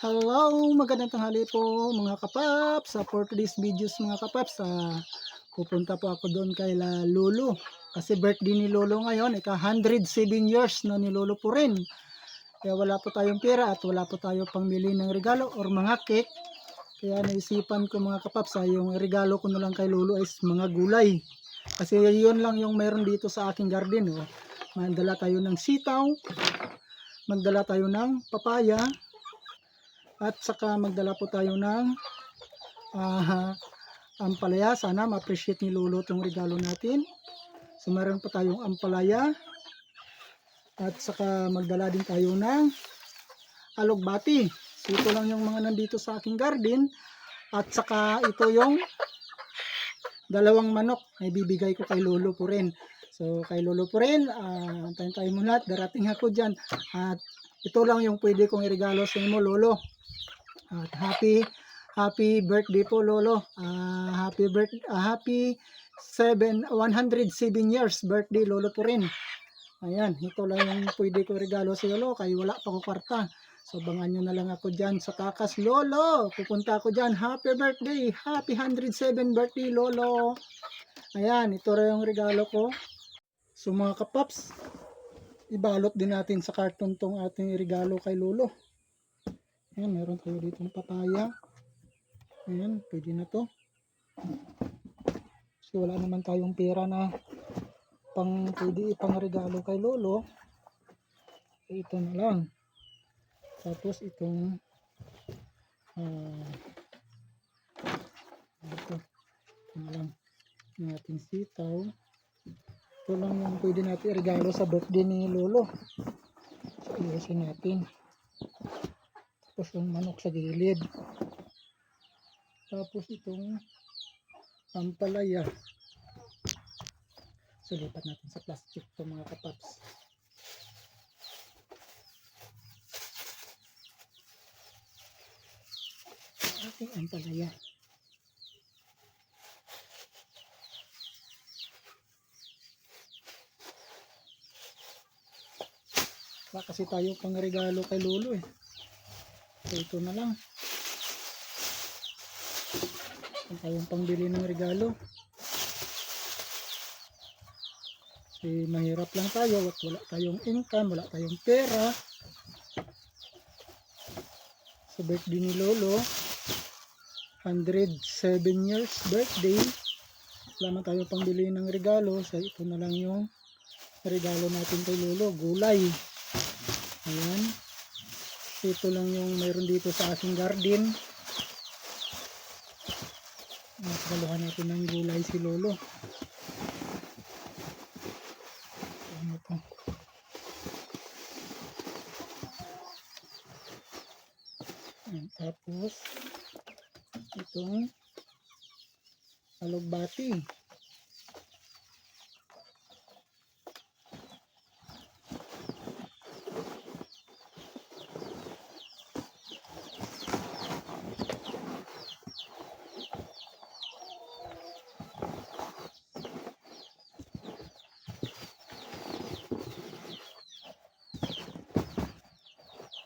Hello, magandang tanghali po mga kapaps. Sa for today's videos mga kapaps, ah, pupunta po ako doon kay La Lolo. Kasi birthday ni Lolo ngayon, ika 107 years na ni Lolo po rin. Kaya wala po tayong pera at wala po tayo pambili ng regalo or mga cake. Kaya naisipan ko mga kapaps, ah, yung regalo ko na lang kay Lolo is mga gulay. Kasi yun lang yung meron dito sa aking garden. Oh. Mandala tayo ng sitaw, magdala tayo ng papaya, at saka magdala po tayo ng ah, ampalaya. Sana ma-appreciate ni Lolo itong regalo natin. So meron pa tayong ampalaya. At saka magdala din tayo ng alugbati. So ito lang yung mga nandito sa aking garden. At saka ito yung dalawang manok na ibibigay ko kay Lolo po rin. So kay Lolo po rin, uh, antayin tayo muna at darating ako dyan. At ito lang yung pwede kong irigalo sa inyo Lolo. Happy happy birthday po Lolo. Ah, happy birth ah, happy 7 107 years birthday Lolo po rin. Ayan, ito lang yung pwede ko regalo sa Lolo kaya wala pa ko kwarta. So bangan nyo na lang ako dyan sa Kakas Lolo. Pupunta ako dyan. Happy birthday! Happy 107 birthday Lolo! Ayan, ito rin yung regalo ko. So mga kapaps, ibalot din natin sa karton tong ating regalo kay Lolo. Ayan, meron tayo dito ng papaya. Ayan, pwede na to. Kasi wala naman tayong pera na pang pwede ipang regalo kay Lolo. Eh, ito na lang. Tapos itong ah ito. Na lang. Yung ating sitaw. Ito lang yung pwede natin regalo sa birthday ni Lolo. So, iusin natin. Tapos yung manok sa gilid. Tapos itong ampalaya. So lipat natin sa plastic to mga kapaps. Ating ampalaya. Wala kasi tayo pang regalo kay Lolo eh. Ito na lang. Kung tayong pangbili ng regalo. Kasi mahirap lang tayo at wala tayong income, wala tayong pera. Sa birthday ni Lolo, 107 years birthday. Wala tayo pangbili ng regalo. So ito na lang yung regalo natin kay Lolo, gulay. Ayan. Ito lang yung mayroon dito sa aking garden. Nakaluhan natin ng gulay si Lolo. Ano to? Tapos, itong alugbati.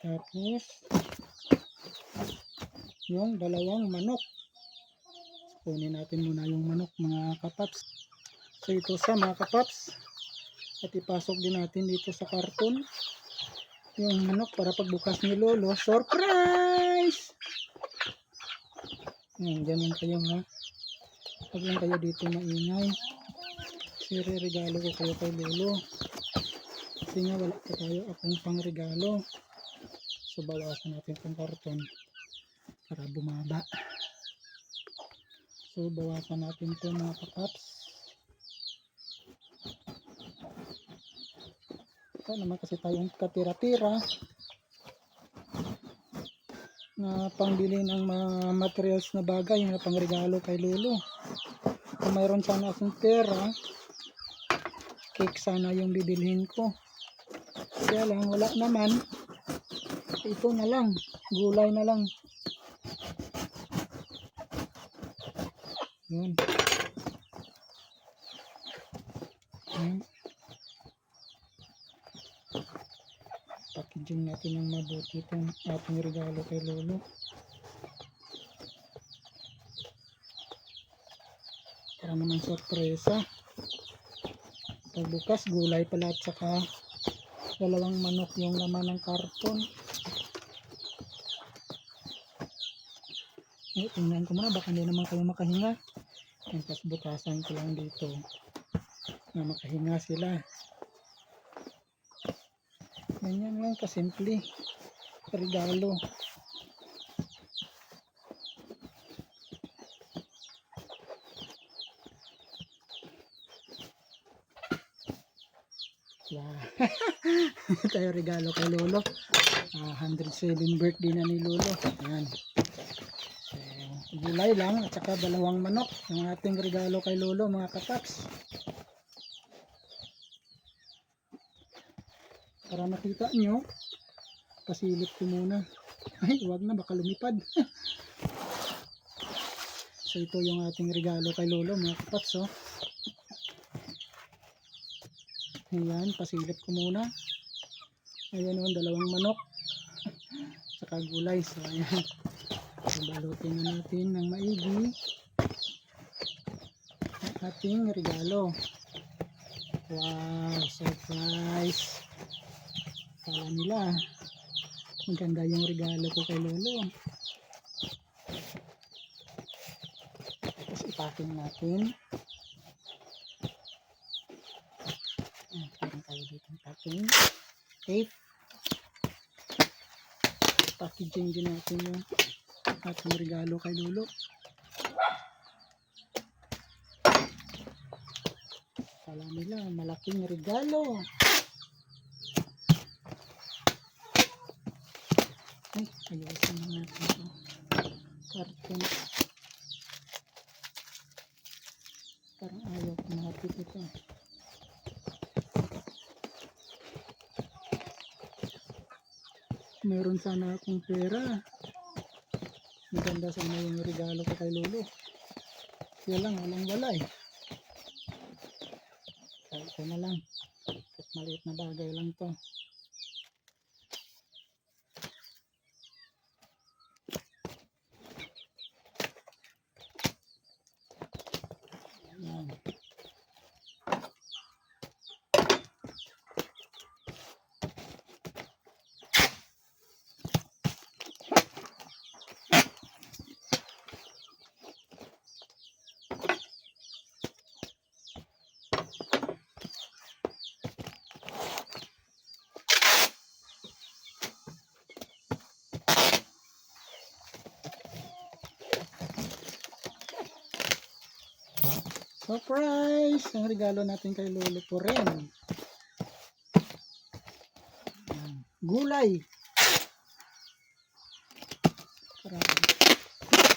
Tapos, yung dalawang manok. Kunin natin muna yung manok mga kapaps. So ito sa mga kapaps. At ipasok din natin dito sa karton. Yung manok para pagbukas ni Lolo. Surprise! Yan, ganyan kayo ha. Huwag lang kayo dito maingay. Kasi regalo ko kayo kay Lolo. Kasi nga wala pa tayo akong pang regalo. So bawasan natin itong karton para bumaba. So bawasan natin ito mga kapaps. Ito naman kasi tayong katira-tira na pangbili ng mga materials na bagay na pangregalo kay Lolo. Kung mayroon sana akong pera, cake sana yung bibilhin ko. Kaya lang, wala naman ito na lang gulay na lang yun yun natin ng mabuti itong ating regalo kay Lolo. Para naman sorpresa. Pagbukas, gulay pala at saka dalawang manok yung laman ng karton. Eh, tingnan ko muna, baka hindi naman kayo makahinga. Tapos butasan ko lang dito na makahinga sila. Ganyan lang kasimple. Regalo. Yeah. Tayo regalo kay Lolo. Ah, 107 birthday na ni Lolo. Ayan. Gulay lang at saka dalawang manok yung ating regalo kay Lolo mga kapaps. Para makita nyo, pasilip ko muna. Ay, wag na, baka lumipad. so ito yung ating regalo kay Lolo mga kapaps. Oh. Ayan, pasilip ko muna. Ayan yung dalawang manok. Saka gulay. So ayan. Balutin na natin ng maigi ang ating regalo. Wow, surprise! Kala nila, maganda yung regalo ko kay Lolo. Tapos ipacking natin. Ah, Meron tayo dito ng packing. Tape. Packaging din natin yung ating regalo kay Lolo. Kala nila, malaking regalo. Ay, ayusin na natin ito. Karton. Parang ayaw kumapit ito. Meron sana akong pera. Maganda sana yung regalo ko kay Lolo. Kaya lang, walang wala eh. Kaya ito na lang. Maliit na bagay lang to. Ayan. Surprise! Ang regalo natin kay Lolo po rin. Gulay. Parang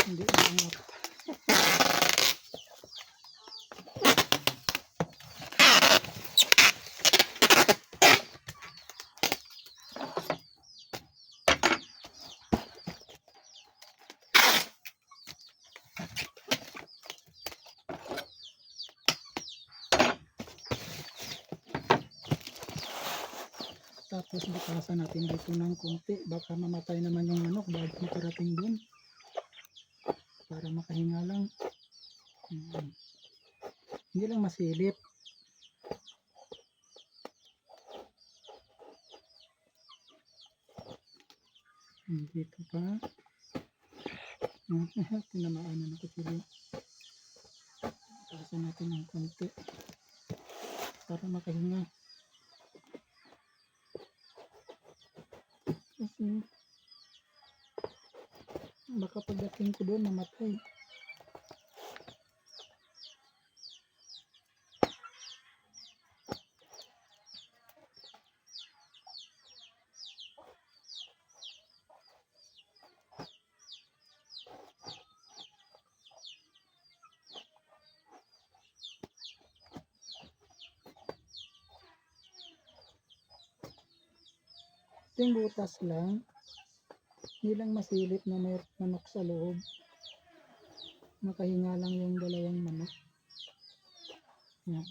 hindi umangat. Tapos butasan natin dito ng konti. Baka mamatay naman yung manok bago makarating dun. Para makahinga lang. Ayan. Hindi lang masilip. Hmm, Dito pa. Hmm, Tinamaan na ako sila. Butasan natin ng konti. Para makahinga. Kasi baka pagdating ko doon mamatay. Yung butas lang, hindi lang masilip na may manok sa loob. Nakahinga lang yung dalawang manok. Yan.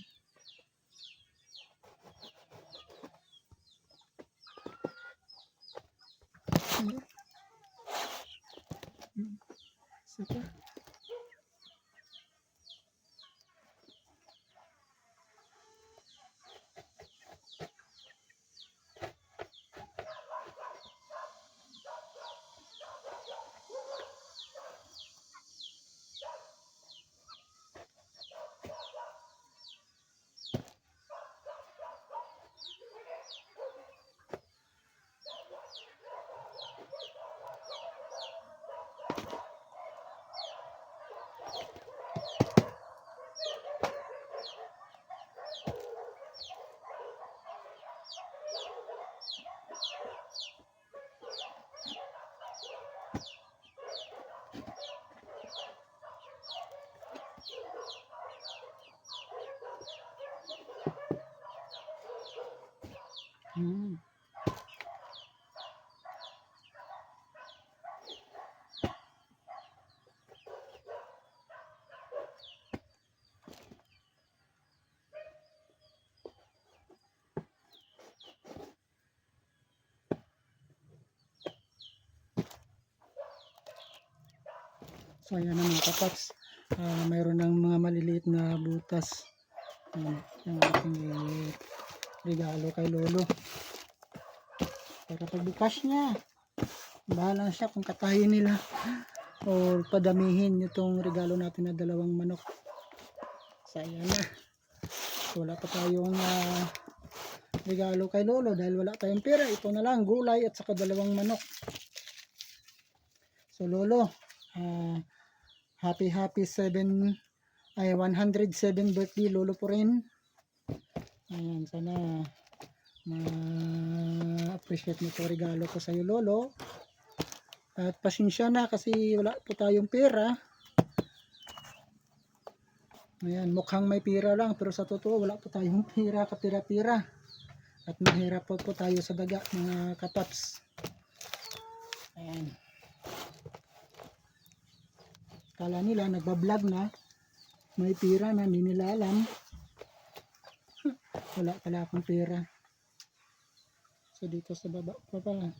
Ano? Hmm. Saka. Hmm. So ayan na mga kapaps. Ah, mayroon ng mga maliliit na butas. Ayan, yung ating regalo kay Lolo. Para pagbukas niya, bahala siya kung katayin nila o padamihin itong regalo natin na dalawang manok. So ayan na. Wala pa tayong ah, regalo kay Lolo dahil wala tayong pera. Ito na lang, gulay at saka dalawang manok. So Lolo, ah, happy happy 7 ay 107 birthday Lolo po rin. Ayan, sana ma-appreciate mo to regalo ko sa iyo Lolo. At pasensya na kasi wala po tayong pera. Ayan, mukhang may pera lang pero sa totoo wala po tayong pera, kapira-pira. At mahirap po po tayo sa daga mga kapaps. Ayan. Kala nila nagbablog na. May pera na, hindi nila. Wala pala akong pera. So dito sa baba pa pala.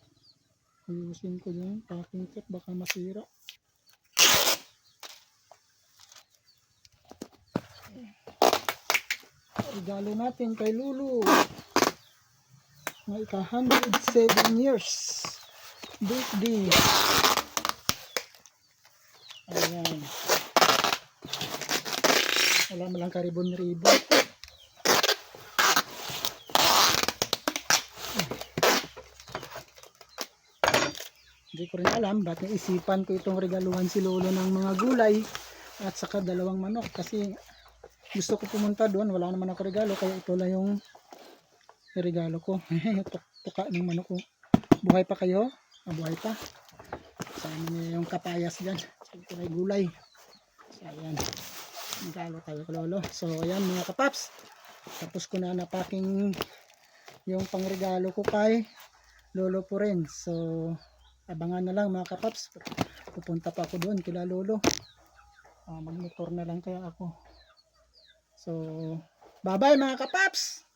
Ayusin ko yung packing tape baka masira. Regalo natin kay Lulu. May ika 107 years. Birthday. Ayan. Wala mo lang karibon-ribon. Hindi ko rin alam ba't naisipan ko itong regaluhan si Lolo ng mga gulay at saka dalawang manok? Kasi gusto ko pumunta doon wala naman ako regalo kaya ito lang yung regalo ko. Tuk- tuka ng manok ko. Buhay pa kayo? Ah, buhay pa. Sama niya yung kapayas dyan. So ito ay gulay. So ayan. Regalo tayo kay lolo. So ayan mga kapaps. Tapos ko na napaking yung pangregalo ko kay lolo po rin. So abangan na lang mga kapaps. Pupunta pa ako doon kila lolo. Ah, magmotor na lang kaya ako. So bye bye mga kapaps